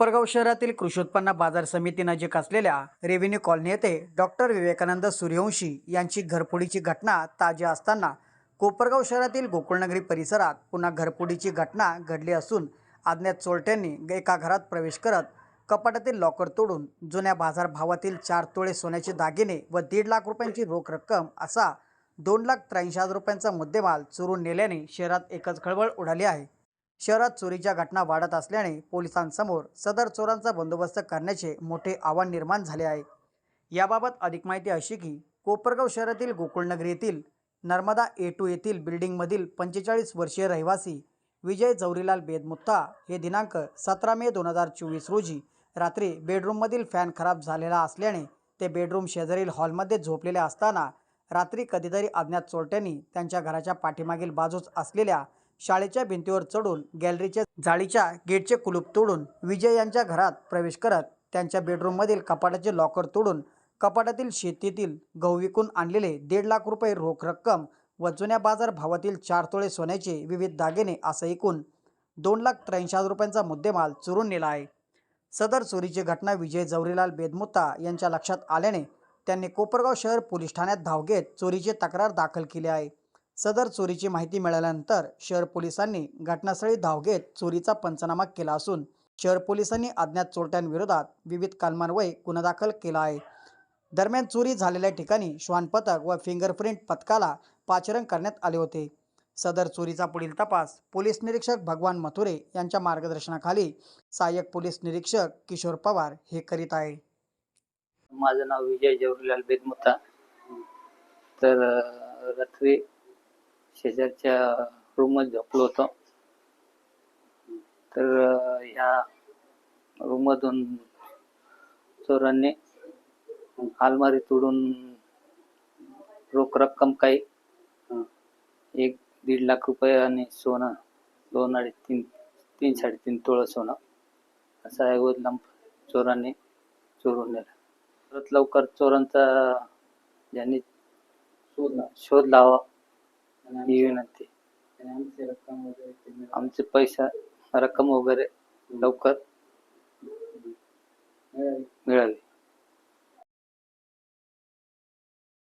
कोपरगाव शहरातील कृषी उत्पन्न बाजार समिती नजीक असलेल्या रेव्हेन्यू कॉलनी येथे डॉक्टर विवेकानंद सूर्यवंशी यांची घरफोडीची घटना ताजी असताना कोपरगाव शहरातील गोकुळनगरी परिसरात पुन्हा घरफोडीची घटना घडली असून अज्ञात चोरट्यांनी एका घरात प्रवेश करत कपाटातील लॉकर तोडून जुन्या बाजारभावातील चार तोळे सोन्याचे दागिने व दीड लाख रुपयांची रोख रक्कम असा दोन लाख त्र्याऐंशी हजार रुपयांचा मुद्देमाल चोरून नेल्याने शहरात एकच खळबळ उडाली आहे. शहरात चोरीच्या घटना वाढत असल्याने पोलिसांसमोर सदर चोरांचा बंदोबस्त करण्याचे मोठे आव्हान निर्माण झाले आहे. याबाबत अधिक माहिती अशी की कोपरगाव शहरातील गोकुळनगरी येथील नर्मदा ए टू येथील बिल्डिंगमधील पंचेचाळीस वर्षीय रहिवासी विजय जौरीलाल बेदमुत्ता हे दिनांक सतरा मे दोन हजार चोवीस रोजी रात्री बेडरूममधील फॅन खराब झालेला असल्याने ते बेडरूम शेजारील हॉलमध्ये झोपलेले असताना रात्री कधीतरी अज्ञात चोरट्यांनी त्यांच्या घराच्या पाठीमागील बाजूस असलेल्या शाळेच्या भिंतीवर चढून गॅलरीच्या जाळीच्या गेटचे कुलूप तोडून विजय यांच्या घरात प्रवेश करत त्यांच्या बेडरूममधील कपाटाचे लॉकर तोडून कपाटातील शेतीतील गहू विकून आणलेले दीड लाख रुपये रोख रक्कम व जुन्या बाजार भावातील चार तोळे सोन्याचे विविध दागिने असं एकूण दोन लाख त्र्याऐंशी हजार रुपयांचा मुद्देमाल चोरून नेला आहे. सदर चोरीची घटना विजय जवरीलाल बेदमुत्ता यांच्या लक्षात आल्याने त्यांनी कोपरगाव शहर पोलीस ठाण्यात धाव घेत चोरीची तक्रार दाखल केली आहे. सदर चोरीची माहिती मिळाल्यानंतर शहर पोलिसांनी घटनास्थळी धाव घेत चोरीचा पंचनामा केला असून शहर पोलिसांनी अज्ञात चोरट्यांविरोधात विविध कलमान्वये गुन्हा दाखल केला आहे. दरम्यान चोरी झालेल्या ठिकाणी श्वान पथक व फिंगरप्रिंट पथकाला पाचरण करण्यात आले होते. सदर चोरीचा पुढील तपास पोलीस निरीक्षक भगवान मथुरे यांच्या मार्गदर्शनाखाली सहाय्यक पोलीस निरीक्षक किशोर पवार हे करीत आहे. माझं नाव विजय जवहरलाल बेदमुत्ता. तर शेजारच्या रूममध्ये झोपलो होतो. तर ह्या रूममधून चोरांनी अलमारी तोडून रोख रक्कम काही एक दीड लाख रुपये आणि सोनं दोन अडीच तीन तीन साडेतीन तोळं सोनं असा ऐवज लंप चोरांनी चोरून नेला. परत लवकर चोरांचा ज्यांनी शोध लावा. ही विनंती आमचे पैसा रक्कम वगैरे लवकर मिळावी.